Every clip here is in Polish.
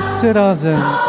wszyscy razem.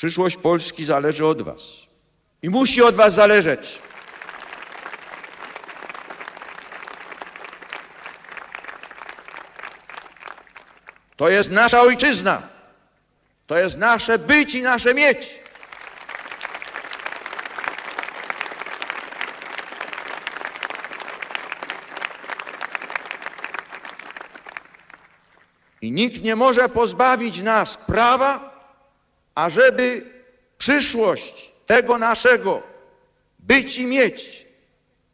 Przyszłość Polski zależy od Was i musi od Was zależeć. To jest nasza ojczyzna. To jest nasze być i nasze mieć. I nikt nie może pozbawić nas prawa, ażeby przyszłość tego naszego być i mieć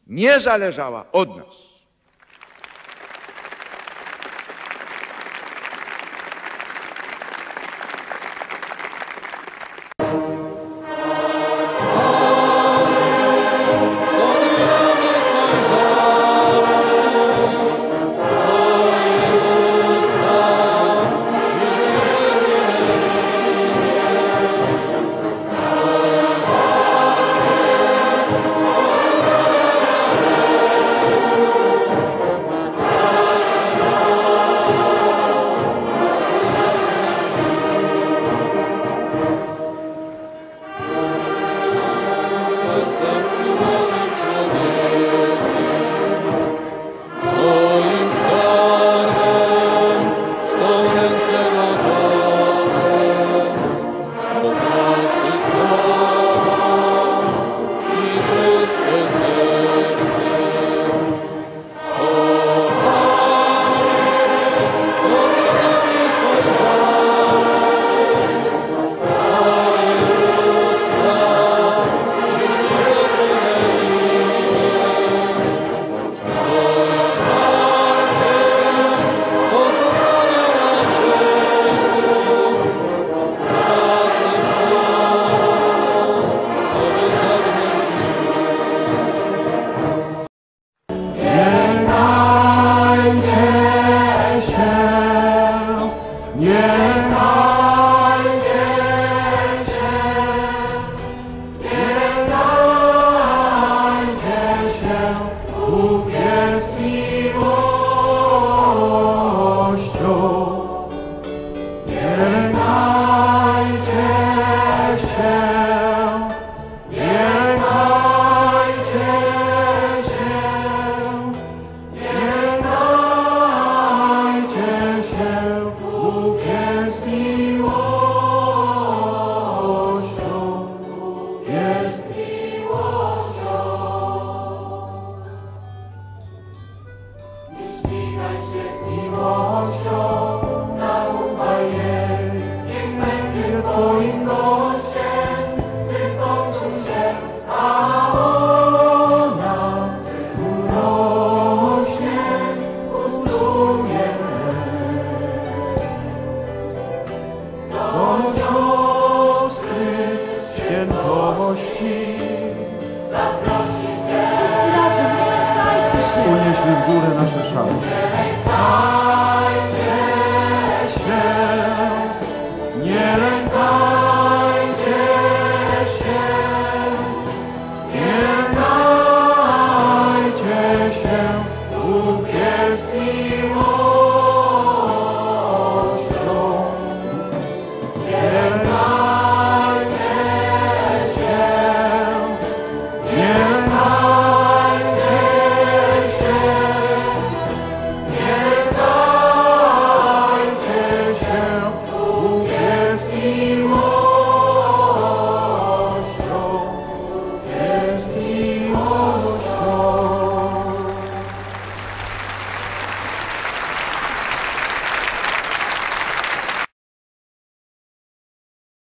nie zależała od nas. świętości. Zaprosić Wszyscy razem, niechajcie się. Unieśmy w górę nasze szale.